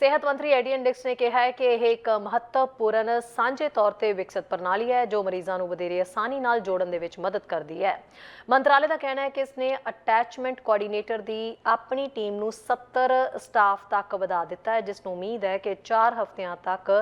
ਸਿਹਤ ਮੰਤਰੀ ਐਡੀਐਨ ਡਿਕਸ ਨੇ ਕਿਹਾ ਹੈ ਕਿ ਇਹ ਇੱਕ ਮਹੱਤਵਪੂਰਨ ਸਾਂਝੇ ਤੌਰ ਤੇ ਵਿਕਸਿਤ ਪ੍ਰਣਾਲੀ ਹੈ ਜੋ ਮਰੀਜ਼ਾਂ ਨੂੰ ਵਧੇਰੇ ਆਸਾਨੀ ਨਾਲ ਜੋੜਨ ਦੇ ਵਿੱਚ ਮਦਦ ਕਰਦੀ ਹੈ। ਮੰਤਰਾਲੇ ਦਾ ਕਹਿਣਾ ਹੈ ਕਿ ਇਸ ਨੇ ਅਟੈਚਮੈਂਟ ਕੋਆਰਡੀਨੇਟਰ ਦੀ ਆਪਣੀ ਟੀਮ ਨੂੰ 70 ਸਟਾਫ ਤੱਕ ਵਧਾ ਦਿੱਤਾ ਹੈ ਜਿਸ ਨੂੰ ਉਮੀਦ ਹੈ ਕਿ 4 ਹਫ਼ਤਿਆਂ ਤੱਕ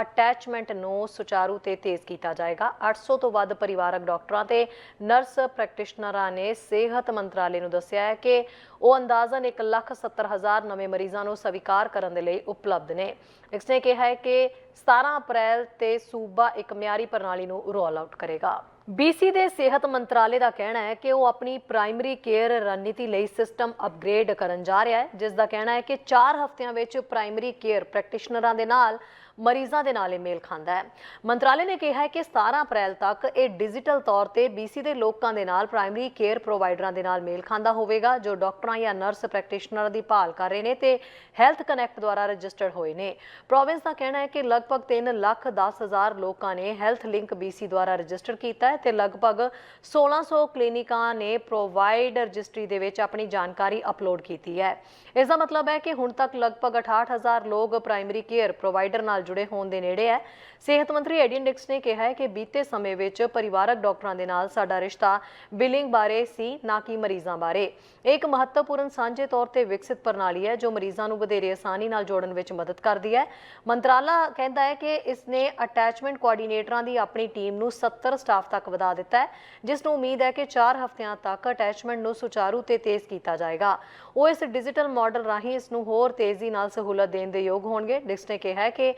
ਅਟੈਚਮੈਂਟ ਨੂੰ ਸੁਚਾਰੂ ਤੇ ਤੇਜ਼ ਕੀਤਾ ਜਾਏਗਾ। 800 ਤੋਂ ਵੱਧ ਪਰਿਵਾਰਕ ਡਾਕਟਰਾਂ ਤੇ ਨਰਸ ਪ੍ਰੈਕਟੀਸ਼ਨਰਾਂ ਨੇ ਸਿਹਤ ਮੰਤਰਾਲੇ ਨੂੰ ਦੱਸਿਆ ਹੈ ਕਿ ਉਹ ਅੰਦਾਜ਼ਨ 1,70,000 ਨਵੇਂ ਮਰੀਜ਼ਾਂ ਨੂੰ ਸਵੀਕਾਰ ਕਰਨ ਦੇ ਲਈ ਉਪਲਬਧ ਨੇ। ਇਸ ਨੇ ਕਿਹਾ ਹੈ ਕਿ 17 ਅਪ੍ਰੈਲ ਤੇ ਸੂਬਾ ਇੱਕ ਮਿਆਰੀ ਪ੍ਰਣਾਲੀ ਨੂੰ ਰੋਲ ਆਊਟ ਕਰੇਗਾ। BC ਦੇ ਸਿਹਤ ਮੰਤਰਾਲੇ ਦਾ ਕਹਿਣਾ ਹੈ ਕਿ ਉਹ ਆਪਣੀ ਪ੍ਰਾਇਮਰੀ ਕੇਅਰ ਰਣਨੀਤੀ ਲਈ ਸਿਸਟਮ ਅਪਗ੍ਰੇਡ ਕਰਨ ਜਾ ਰਿਹਾ ਹੈ, ਜਿਸ ਦਾ ਕਹਿਣਾ ਹੈ ਕਿ 4 ਹਫ਼ਤਿਆਂ ਵਿੱਚ ਪ੍ਰਾਇਮਰੀ ਕੇਅਰ ਪ੍ਰੈਕਟੀਸ਼ਨਰਾਂ ਦੇ ਨਾਲ ਮਰੀਜ਼ਾਂ ਦੇ ਨਾਲ ਇਹ ਮੇਲ ਖਾਂਦਾ ਹੈ। ਮੰਤਰਾਲੇ ਨੇ ਕਿਹਾ ਹੈ ਕਿ 17 ਅਪ੍ਰੈਲ ਤੱਕ ਇਹ ਡਿਜੀਟਲ ਤੌਰ ਤੇ BC ਦੇ ਲੋਕਾਂ ਦੇ ਨਾਲ ਪ੍ਰਾਇਮਰੀ ਕੇਅਰ ਪ੍ਰੋਵਾਈਡਰਾਂ ਦੇ ਨਾਲ ਮੇਲ ਖਾਂਦਾ ਹੋਵੇਗਾ, ਜੋ ਡਾਕਟਰਾਂ ਜਾਂ ਨਰਸ ਪ੍ਰੈਕਟੀਸ਼ਨਰਾਂ ਦੀ ਭਾਲ ਕਰ ਰਹੇ ਨੇ ਤੇ ਹੈਲਥ ਕਨੈਕਟ ਦੁਆਰਾ ਰਜਿਸਟਰਡ ਹੋਏ ਨੇ। ਪ੍ਰੋਵਿੰਸ ਦਾ ਕਹਿਣਾ ਹੈ ਕਿ ਲਗਭਗ 3 ਲੱਖ 10 ਹਜ਼ਾਰ ਲੋਕਾਂ ਨੇ ਹੈਲਥ ਲਿੰਕ BC ਦੁਆਰਾ ਰਜਿਸਟਰ ਕੀਤਾ ਹੈ ਤੇ ਲਗਭਗ 1600 ਕਲੀਨਿਕਾਂ ਨੇ ਪ੍ਰੋਵਾਈਡ ਰਜਿਸਟਰੀ ਦੇ ਵਿੱਚ ਆਪਣੀ ਜਾਣਕਾਰੀ ਅਪਲੋਡ ਕੀਤੀ ਹੈ। ਇਸ ਦਾ ਮਤਲਬ ਹੈ ਕਿ ਹੁਣ ਤੱਕ ਲਗਭਗ 68000 ਲੋਕ ਪ੍ਰਾਇਮਰੀ ਕੇਅਰ ਪ੍ਰੋਵਾਈਡਰ ਨਾਲ ਜੁੜੇ ਹੋਣ ਦੇ ਨੇੜੇ ਹੈ। ਸਿਹਤ ਮੰਤਰੀ ਐਡੀਨ ਡਿਕਸ ਨੇ ਕਿਹਾ ਹੈ ਕਿ ਬੀਤੇ ਸਮੇਂ ਵਿੱਚ ਪਰਿਵਾਰਕ ਡਾਕਟਰਾਂ ਦੇ ਨਾਲ ਸਾਡਾ ਰਿਸ਼ਤਾ ਬਿਲਿੰਗ ਬਾਰੇ ਸੀ, ਨਾ ਕਿ ਮਰੀਜ਼ਾਂ ਬਾਰੇ। ਇਹ ਇੱਕ ਮਹੱਤਵਪੂਰਨ ਸਾਂਝੇ ਤੌਰ ਤੇ ਵਿਕਸਿਤ ਪ੍ਰਣਾਲੀ ਹੈ, ਜੋ ਮਰੀਜ਼ਾਂ ਨੂੰ ਵਧੇਰੇ ਆਸਾਨੀ ਨਾਲ ਜੋੜਨ ਵਿੱਚ ਮਦਦ ਕਰਦੀ ਹੈ। ਮੰਤਰਾਲਾ ਕਹਿੰਦਾ ਹੈ ਕਿ ਇਸ ਨੇ ਅਟੈਚਮੈਂਟ ਕੋਆਰਡੀਨੇਟਰਾਂ ਦੀ ਆਪਣੀ ਟੀਮ ਨੂੰ 70 ਸਟਾਫ ਤੱਕ ਵਧਾ ਦਿੱਤਾ ਹੈ, ਜਿਸ ਨੂੰ ਉਮੀਦ ਹੈ ਕਿ 4 ਹਫ਼ਤਿਆਂ ਤੱਕ ਅਟੈਚਮੈਂਟ ਨੂੰ ਸੁਚਾਰੂ ਤੇ ਤੇਜ਼ ਕੀਤਾ ਜਾਏਗਾ। ਉਹ ਇਸ ਡਿਜੀਟਲ ਮਾਡਲ ਰਾਹੀਂ ਇਸ ਨੂੰ ਹੋਰ ਤੇਜ਼ੀ ਨਾਲ ਸਹੂਲਤ ਦੇਣ ਦੇ ਯੋਗ ਹੋਣਗੇ। ਡਿਕਸ ਨੇ ਕਿਹਾ ਹੈ ਕਿ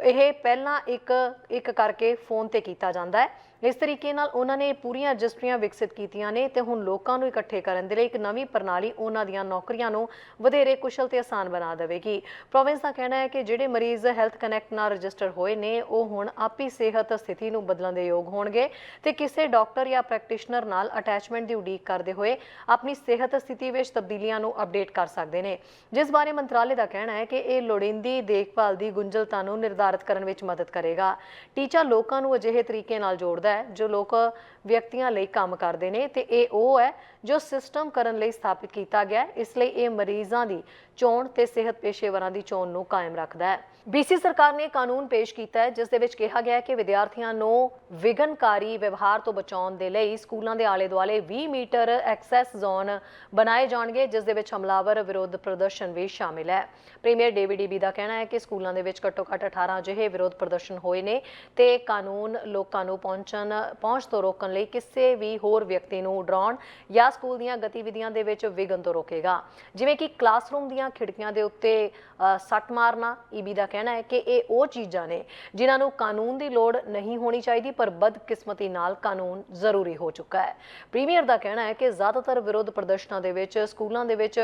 ਇਹ ਪਹਿਲਾਂ ਇੱਕ ਇੱਕ ਕਰਕੇ ਫੋਨ ਤੇ ਕੀਤਾ ਜਾਂਦਾ ਹੈ। ਇਸ ਤਰੀਕੇ ਨਾਲ ਉਹਨਾਂ ਨੇ ਪੂਰੀਆਂ ਰਜਿਸਟਰੀਆਂ ਵਿਕਸਿਤ ਕੀਤੀਆਂ ਨੇ ਤੇ ਹੁਣ ਲੋਕਾਂ ਨੂੰ ਇਕੱਠੇ ਕਰਨ ਦੇ ਲਈ ਇੱਕ ਨਵੀਂ ਪ੍ਰਣਾਲੀ ਉਹਨਾਂ ਦੀਆਂ ਨੌਕਰੀਆਂ ਨੂੰ ਵਧੇਰੇ ਕੁਸ਼ਲ ਤੇ ਆਸਾਨ ਬਣਾ ਦੇਵੇਗੀ। ਪ੍ਰੋਵਿੰਸ ਦਾ ਕਹਿਣਾ ਹੈ ਕਿ ਜਿਹੜੇ ਮਰੀਜ਼ ਹੈਲਥ ਕਨੈਕਟ ਨਾਲ ਰਜਿਸਟਰ ਹੋਏ ਨੇ, ਉਹ ਹੁਣ ਆਪੀ ਸਿਹਤ ਸਥਿਤੀ ਨੂੰ ਬਦਲਣ ਦੇ ਯੋਗ ਹੋਣਗੇ ਤੇ ਕਿਸੇ ਡਾਕਟਰ ਜਾਂ ਪ੍ਰੈਕਟੀਸ਼ਨਰ ਨਾਲ ਅਟੈਚਮੈਂਟ ਦੀ ਉਡੀਕ ਕਰਦੇ ਹੋਏ ਆਪਣੀ ਸਿਹਤ ਸਥਿਤੀ ਵਿੱਚ ਤਬਦੀਲੀਆਂ ਨੂੰ ਅਪਡੇਟ ਕਰ ਸਕਦੇ ਨੇ। ਜਿਸ ਬਾਰੇ ਮੰਤਰਾਲੇ ਦਾ ਕਹਿਣਾ ਹੈ ਕਿ ਇਹ ਲੋੜੀਂਦੀ ਦੇਖਭਾਲ ਦੀ ਗੁੰਝਲਤਾ ਨੂੰ ਨਿਰਧਾਰਤ ਕਰਨ ਵਿੱਚ ਮਦਦ ਕਰੇਗਾ। ਟੀਚਾ ਲੋਕਾਂ ਨੂੰ ਅਜਿਹੇ ਤਰੀਕੇ ਨਾਲ ਜੋੜਦਾ ਹੈ, ਜੋ ਲੋਕ ਵਿਅਕਤੀਆਂ ਲਈ ਕੰਮ ਕਰਦੇ ਨੇ ਤੇ ਇਹ ਉਹ ਹੈ ਜੋ ਸਿਸਟਮ ਕਰਨ ਲਈ ਸਥਾਪਿਤ ਕੀਤਾ ਗਿਆ ਹੈ। ਇਸ ਲਈ ਇਹ ਮਰੀਜ਼ਾਂ ਦੀ ਚੋਣ ਤੇ ਸਿਹਤ ਪੇਸ਼ੇਵਰਾਂ ਦੀ ਚੋਣ ਨੂੰ ਕਾਇਮ ਰੱਖਦਾ ਹੈ। BC ਸਰਕਾਰ ਨੇ ਕਾਨੂੰਨ ਪੇਸ਼ ਕੀਤਾ ਹੈ, ਜਿਸ ਦੇ ਵਿੱਚ ਕਿਹਾ ਗਿਆ ਹੈ ਕਿ ਵਿਦਿਆਰਥੀਆਂ ਨੂੰ ਵਿਘਨਕਾਰੀ ਵਿਵਹਾਰ ਤੋਂ ਬਚਾਉਣ ਦੇ ਲਈ ਸਕੂਲਾਂ ਦੇ ਆਲੇ-ਦੁਆਲੇ 20 ਮੀਟਰ ਐਕਸੈਸ ਜ਼ੋਨ ਬਣਾਏ ਜਾਣਗੇ, ਜਿਸ ਦੇ ਵਿੱਚ ਹਮਲਾਵਰ ਵਿਰੋਧ ਪ੍ਰਦਰਸ਼ਨ ਵੀ ਸ਼ਾਮਿਲ ਹੈ। ਪ੍ਰੀਮੀਅਰ ਡੇਵਿਡ ਈਬੀ ਦਾ ਕਹਿਣਾ ਹੈ ਕਿ ਸਕੂਲਾਂ ਦੇ ਵਿੱਚ ਘੱਟੋ-ਘੱਟ 18 ਅਜਿਹੇ ਵਿਰੋਧ ਪ੍ਰਦਰਸ਼ਨ ਹੋਏ ਨੇ ਤੇ ਕਾਨੂੰਨ ਲੋਕਾਂ ਨੂੰ ਪਹੁੰਚਣ ਪਹੁੰਚ ਤੋਂ ਰੋਕਣ ਲਈ ਕਿਸੇ ਵੀ ਹੋਰ ਵਿਅਕਤੀ ਨੂੰ ਡਰਾਉਣ ਜਾਂ ਸਕੂਲ ਦੀਆਂ ਗਤੀਵਿਧੀਆਂ ਦੇ ਵਿੱਚ ਵਿਘਨ ਤੋਂ ਰੋਕੇਗਾ। ਜਿਵੇਂ ਕਿ ਕਲਾਸਰੂਮ ਦੀਆਂ ਖਿੜਕੀਆਂ ਦੇ ਉੱਤੇ ਸੱਟ ਮਾਰਨਾ, ਈਬੀ ਦਾ ਕਹਿਣਾ ਹੈ ਕਿ ਇਹ ਉਹ ਚੀਜ਼ਾਂ ਨੇ ਜਿਨ੍ਹਾਂ ਨੂੰ ਕਾਨੂੰਨ ਦੀ ਲੋੜ ਨਹੀਂ ਹੋਣੀ ਚਾਹੀਦੀ, ਪਰ ਬਦਕਿਸਮਤੀ ਨਾਲ ਕਾਨੂੰਨ ਜ਼ਰੂਰੀ ਹੋ ਚੁੱਕਾ ਹੈ। ਪ੍ਰੀਮੀਅਰ ਦਾ ਕਹਿਣਾ ਹੈ ਕਿ ਜ਼ਿਆਦਾਤਰ ਵਿਰੋਧ ਪ੍ਰਦਰਸ਼ਨਾਂ ਦੇ ਵਿੱਚ, ਸਕੂਲਾਂ ਦੇ ਵਿੱਚ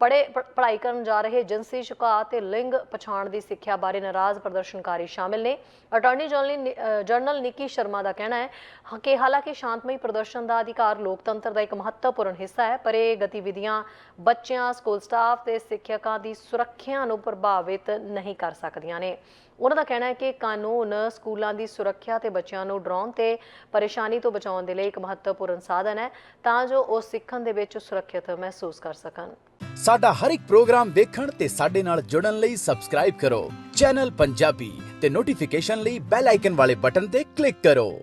ਪੜੇ ਪੜ੍ਹਾਈ ਕਰਨ ਜਾ ਰਹੇ ਜਿਨਸੀ ਸ਼ਿਕਾਰ ਤੇ ਲਿੰਗ ਪਛਾਣ ਦੀ ਸਿੱਖਿਆ ਬਾਰੇ ਨਾਰਾਜ਼ ਪ੍ਰਦਰਸ਼ਨਕਾਰੀ ਸ਼ਾਮਿਲ ਨੇ। Attorney general general Nikki Sharma ਦਾ ਕਹਿਣਾ ਹੈ। ਹ- ਕਿ ਹਾਲਾਂਕਿ ਸ਼ਾਂਤਮਈ ਪ੍ਰਦਰਸ਼ਨ ਦਾ ਅਧਿਕਾਰ ਲੋਕਤੰਤਰ ਦਾ ਇੱਕ ਮਹੱਤਵਪੂਰਨ ਹਿੱਸਾ ਹੈ, ਪਰ ਇਹ ਗਤੀਵਿਧੀਆਂ ਬੱਚਿਆਂ, ਸਕੂਲ ਸਟਾਫ ਤੇ ਸਿੱਖਿਅਕਾਂ ਦੀ ਸੁਰੱਖਿਆ ਨੂੰ ਪ੍ਰਭਾਵਿਤ ਨਹੀਂ ਕਰ ਸਕਦੀਆਂ ਨੇ। ਉਹਨਾਂ ਦਾ ਕਹਿਣਾ ਹੈ ਕਿ ਕਾਨੂੰਨ ਸਕੂਲਾਂ ਦੀ ਸੁਰੱਖਿਆ ਤੇ ਬੱਚਿਆਂ ਨੂੰ ਡਰਾਉਣ ਤੇ ਪਰੇਸ਼ਾਨੀ ਤੋਂ ਬਚਾਉਣ ਦੇ ਲਈ ਇੱਕ ਮਹੱਤਵਪੂਰਨ ਸਾਧਨ ਹੈ, ਤਾਂ ਜੋ ਉਹ ਸਿੱਖਣ ਦੇ ਵਿੱਚ ਸੁਰੱਖਿਅਤ ਮਹਿਸੂਸ ਕਰ ਸਕਣ। ਸਾਡਾ ਹਰ ਇੱਕ ਪ੍ਰੋਗਰਾਮ ਦੇਖਣ ਤੇ ਸਾਡੇ ਨਾਲ ਜੁੜਨ ਲਈ ਸਬਸਕ੍ਰਾਈਬ ਕਰੋ। ਚੈਨਲ ਪੰਜਾਬੀ ਤੇ ਨੋਟੀਫਿਕੇਸ਼ਨ ਲਈ ਬੈਲ ਆਈਕਨ ਵਾਲੇ ਬਟਨ ਤੇ ਕਲਿੱਕ ਕਰੋ।